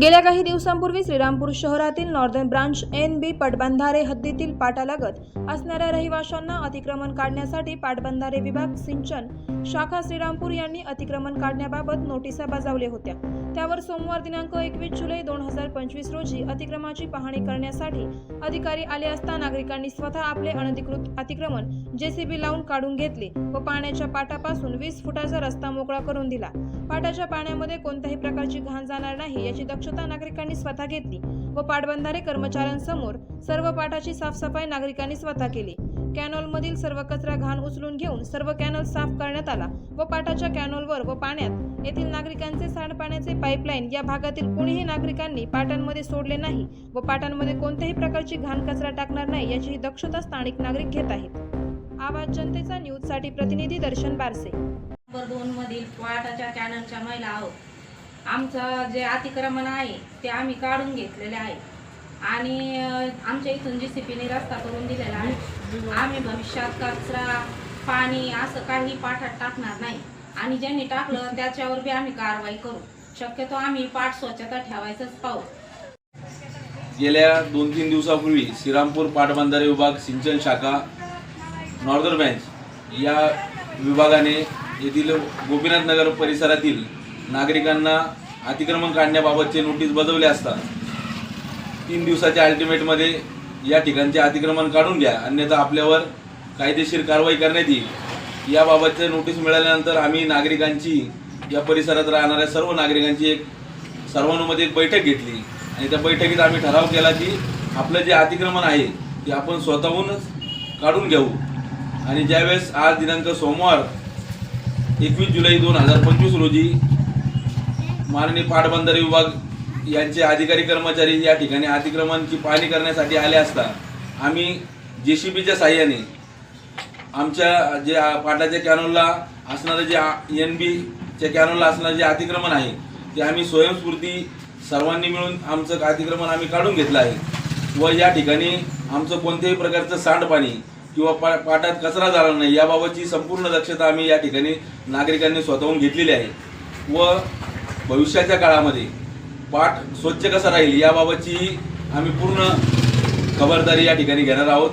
गेल्या काही दिवसांपूर्वी श्रीरामपूर शहरातील नॉर्दर्न ब्रांच एन बी पाटबंधारे हद्दीतील पाटालगत असणाऱ्या रहिवाशांना अतिक्रमण काढण्यासाठी पाटबंधारे विभाग सिंचन शाखा श्रीरामपूर यांनी अतिक्रमण काढण्याबाबत नोटिसा बजावल्या होत्या. त्यावर सोमवार दिनांक एकवीस जुलै दोन हजार पंचवीस रोजी अतिक्रमाची पाहणी करण्यासाठी अधिकारी आले असता नागरिकांनी स्वतः आपले अनधिकृत अतिक्रमण जेसीबी लावून काढून घेतले व पाण्याच्या पाटापासून वीस फुटाचा रस्ता मोकळा करून दिला. पाटाच्या पाण्यामध्ये कोणत्याही प्रकारची घाण जाणार नाही याची दक्षता नागरिकांनी स्वतः घेतली व पाटबंधारे कर्मचाऱ्यांसमोर सर्व पाटाची साफसफाई नागरिकांनी स्वतः केली. कॅनॉलमधील सर्व कचरा घाण उचलून घेऊन सर्व कॅनॉल साफ करण्यात आला व पाटाच्या कॅनॉलवर व पाण्यात येथील नागरिकांचे सांडपाण्याचे पाईपलाईन या भागातील कोणीही नागरिकांनी पाटांमध्ये सोडले नाही व पाटांमध्ये कोणत्याही प्रकारची घाण कचरा टाकणार नाही याची दक्षता स्थानिक नागरिक घेत आहेत. आवाज जनतेचा न्यूजसाठी प्रतिनिधी दर्शन बारसे. नंबर दोन मधील वाटाच्या चॅनलच्या महिला आहोत. आमचं जे अतिक्रमण आहे ते आम्ही काढून घेतलेले आहे. आणि आमच्या इथून जी सी पीने रस्ता करून दिलेला आहे. आम्ही भविष्यात कचरा पाणी असं काही पाठात टाकणार नाही. आणि ज्यांनी टाकलं त्याच्यावर बी आम्ही कारवाई करू. शक्यतो आम्ही पाठ स्वच्छता ठेवायचंच पाहू. गेल्या दोन तीन दिवसापूर्वी श्रीरामपूर पाटबंधारे विभाग सिंचन शाखा नॉर्दर्न बँच या विभागाने येथील गोपीनाथ नगर परिसरातील नागरिकांना अतिक्रमण काढण्याबाबतचे नोटीस बजावले असता तीन दिवसाच्या अल्टिमेटमध्ये या ठिकाणचे अतिक्रमण काढून घ्या. अन्यथा आपल्यावर कायदेशीर कारवाई करण्यात येईल. याबाबतचे नोटीस मिळाल्यानंतर आम्ही नागरिकांची या परिसरात राहणाऱ्या सर्व नागरिकांची एक सर्वांमध्ये एक बैठक घेतली. आणि त्या बैठकीत आम्ही ठराव केला की आपलं जे अतिक्रमण आहे ते आपण स्वतःहूनच काढून घेऊ. आणि ज्यावेळेस आज दिनांक सोमवार एकवीस जुलै दोन हजार पंचवीस रोजी माननीय पाटबंधारे विभाग यांचे अधिकारी कर्मचारी या ठिकाणी अतिक्रमणची पाहणी करण्यासाठी आले असता आम्ही जे सी बीच्या साह्याने आमच्या जे पाटाच्या कॅनोलला असणारं जे एन बीच्या कॅनोलला असणारं जे अतिक्रमण आहे ते आम्ही स्वयंस्फूर्ती सर्वांनी मिळून आमचं अतिक्रमण आम्ही काढून घेतलं आहे व या ठिकाणी आमचं कोणत्याही प्रकारचं सांडपाणी किंवा पा पाटात कचरा झाला नाही याबाबतची संपूर्ण दक्षता आम्ही या ठिकाणी नागरिकांनी स्वतःहून घेतलेली आहे. व भविष्याच्या काळामध्ये पाठ स्वच्छ कसा राहील याबाबतची आम्ही पूर्ण खबरदारी या ठिकाणी घेणार आहोत.